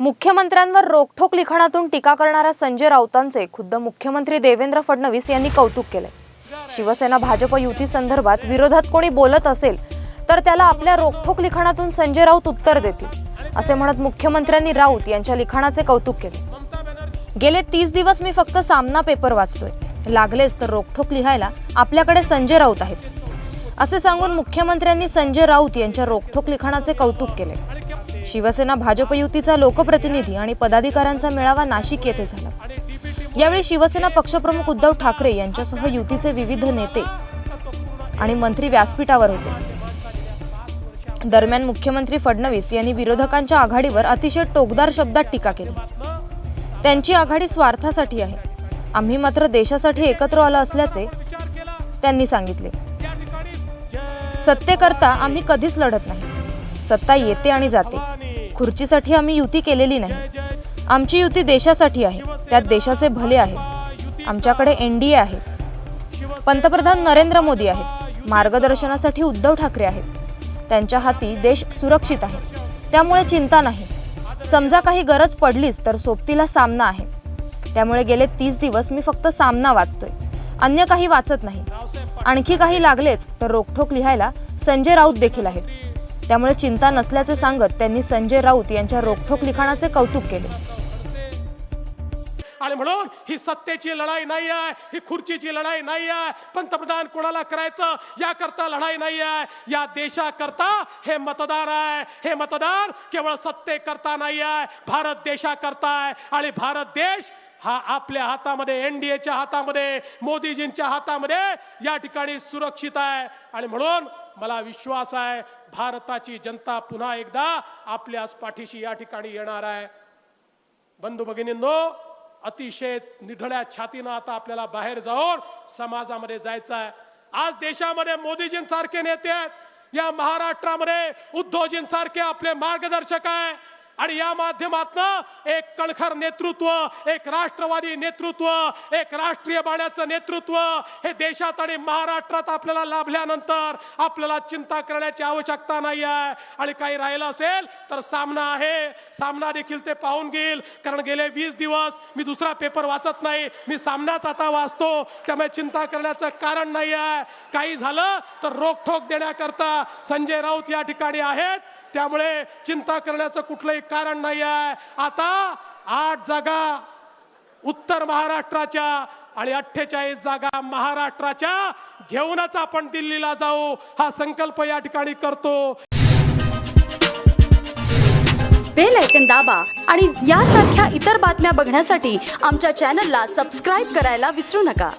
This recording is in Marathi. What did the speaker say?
मुख्यमंत्र्यांवर रोखठोक लिखाणातून टीका करणाऱ्या संजय राऊतांचे खुद्द मुख्यमंत्री देवेंद्र फडणवीस यांनी कौतुक केले. शिवसेना भाजप युती संदर्भात विरोधात कोणी बोलत असेल तर त्याला आपल्या रोखठोक लिखाणातून संजय राऊत उत्तर देतील असे म्हणत मुख्यमंत्र्यांनी राऊत यांच्या लिखाणाचे कौतुक केले. गेले तीस दिवस मी फक्त सामना पेपर वाचतोय. लागलेच तर रोखठोक लिहायला आपल्याकडे संजय राऊत आहेत. असे सांगून मुख्यमंत्र्यांनी संजय राऊत यांच्या रोखठोक लिखाणाचे कौतुक केले. शिवसेना भाजप युतीचा लोकप्रतिनिधी आणि पदाधिकाऱ्यांचा मेळावा नाशिक येथे झाला. यावेळी शिवसेना पक्षप्रमुख उद्धव ठाकरे यांच्यासह युतीचे विविध नेते आणि मंत्री व्यासपीठावर होते. दरम्यान मुख्यमंत्री फडणवीस यांनी विरोधकांच्या आघाडीवर अतिशय टोकदार शब्दात टीका केली. त्यांची आघाडी स्वार्थासाठी आहे. आम्ही मात्र देशासाठी एकत्र आलो असल्याचे त्यांनी सांगितले. सत्तेकरता आम्ही कधीच लढत नाही. सत्ता येते आणि जाते. खुर्चीसाठी आम्ही युती केलेली नाही. आमची युती देशासाठी आहे. त्यात देशाचे भले आहे. आमच्याकडे एन डी ए आहे. पंतप्रधान नरेंद्र मोदी आहेत. मार्गदर्शनासाठी उद्धव ठाकरे आहेत. त्यांच्या हाती देश सुरक्षित आहे. त्यामुळे चिंता नाही. समजा काही गरज पडलीच तर सोबतीला सामना आहे. त्यामुळे गेले तीस दिवस मी फक्त सामना वाचतोय. अन्य काही वाचत नाही. आणखी काही लागलेच तर रोखोक लिहायला संजय राऊत देखील आहेत. त्यामुळे चिंता नसल्याचे सांगत त्यांनी संजय राऊत यांच्या रोखोक लिखाणाचे कौतुक केले. आणि म्हणून ही सत्तेची लढाई नाही आहे ही खुर्चीची लढाई नाही आहे पंतप्रधान कोणाला करायचं? याकरता लढाई नाही आहे या देशाकरता हे मतदार आहे. हे मतदार केवळ सत्तेकरता नाही आहे भारत देशाकरता आहे. आणि भारत देश हा आपल्या हातामध्ये एनडीएच्या हातामध्ये मोदीजींच्या हातामध्ये या ठिकाणी सुरक्षित आहे. आणि म्हणून मला विश्वास आहे भारताची जनता पुन्हा एकदा आपल्याच पाठीशी या ठिकाणी येणार आहे. बंधू भगिनींनो अतिशय निढळ्या छातीनं आता आपल्याला बाहेर जाऊन समाजामध्ये जायचं आहे. आज देशामध्ये मोदीजींसारखे नेते आहेत. या महाराष्ट्रामध्ये उद्धवजींसारखे आपले मार्गदर्शक आहे आणि या माध्यमातनं एक कणखर नेतृत्व एक राष्ट्रवादी नेतृत्व एक राष्ट्रीय बाण्याचं नेतृत्व हे देशात आणि महाराष्ट्रात आपल्याला लाभल्यानंतर आपल्याला चिंता करण्याची आवश्यकता नाही आहे आणि काही राहिलं असेल तर सामना आहे. सामना देखील ते पाहून घेईल. कारण गेले वीस दिवस मी दुसरा पेपर वाचत नाही. मी सामनाच आता वाचतो. त्यामुळे चिंता करण्याचं कारण नाही आहे काही झालं तर रोखोक देण्याकरता संजय राऊत या ठिकाणी आहेत. त्यामुळे चिंता करण्याचं कुठलंही कारण नाही आहे आता आठ जागा उत्तर महाराष्ट्राच्या आणि अठ्ठेचाळीस जागा महाराष्ट्राच्या घेऊनच आपण दिल्लीला जाऊ हा संकल्प या ठिकाणी करतो. बेल ऐकन दाबा आणि यासारख्या इतर बातम्या बघण्यासाठी आमच्या चॅनलला सबस्क्राईब करायला विसरू नका.